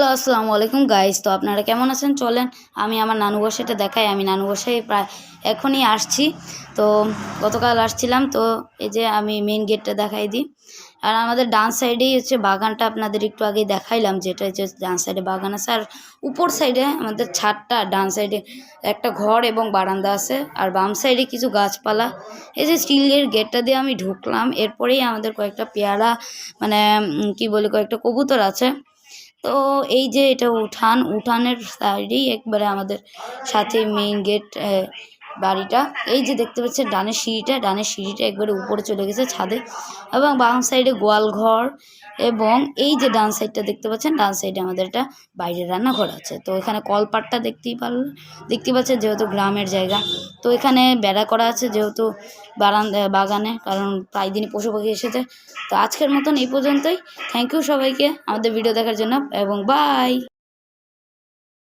Hello, আসসালামু আলাইকুম guys তো আপনারা কেমন আছেন? চলেন, আমি আমার নানু বাসাটা দেখাই। আমি নানু বাসায় প্রায় এখনই আসছি। তো গতকাল আসছিলাম, তো এই যে আমি মেন গেটটা দেখাই দিই। আর আমাদের ডান সাইডেই হচ্ছে বাগানটা, আপনাদের একটু আগেই দেখাইলাম যেটা হচ্ছে ডান সাইডে বাগান আছে। আর উপর সাইডে আমাদের ছাদটা, ডান সাইডে একটা ঘর এবং বারান্দা আছে। আর বাম সাইডে কিছু গাছপালা। এই যে স্টিলের গেটটা দিয়ে আমি ঢুকলাম। এরপরেই আমাদের কয়েকটা পেয়ারা মানে কি বলি, কয়েকটা কবুতর আছে। তো এই যে এটা উঠান উঠানের সাইডেই একবারে আমাদের সাথে মেইন গেট বাড়িটা। এই যে দেখতে পাচ্ছেন ডানের সিঁড়িটা ডানের সিঁড়িটা একবারে উপরে চলে গেছে ছাদে এবং বাম সাইডে গোয়াল ঘর এবং এই যে ডান সাইডটা দেখতে পাচ্ছেন, ডান সাইডে আমাদের একটা বাইরে রান্নাঘর আছে। তো এখানে কলপাটটা দেখতেই পারলেন দেখতে পাচ্ছেন যেহেতু গ্রামের জায়গা। তো এখানে বেড়া করা আছে যেহেতু বারান্দা বাগানে, কারণ প্রায় দিনই পশু পাখি এসেছে। তো আজকের মতন এই পর্যন্তই। থ্যাংক ইউ সবাইকে আমাদের ভিডিও দেখার জন্য এবং বাই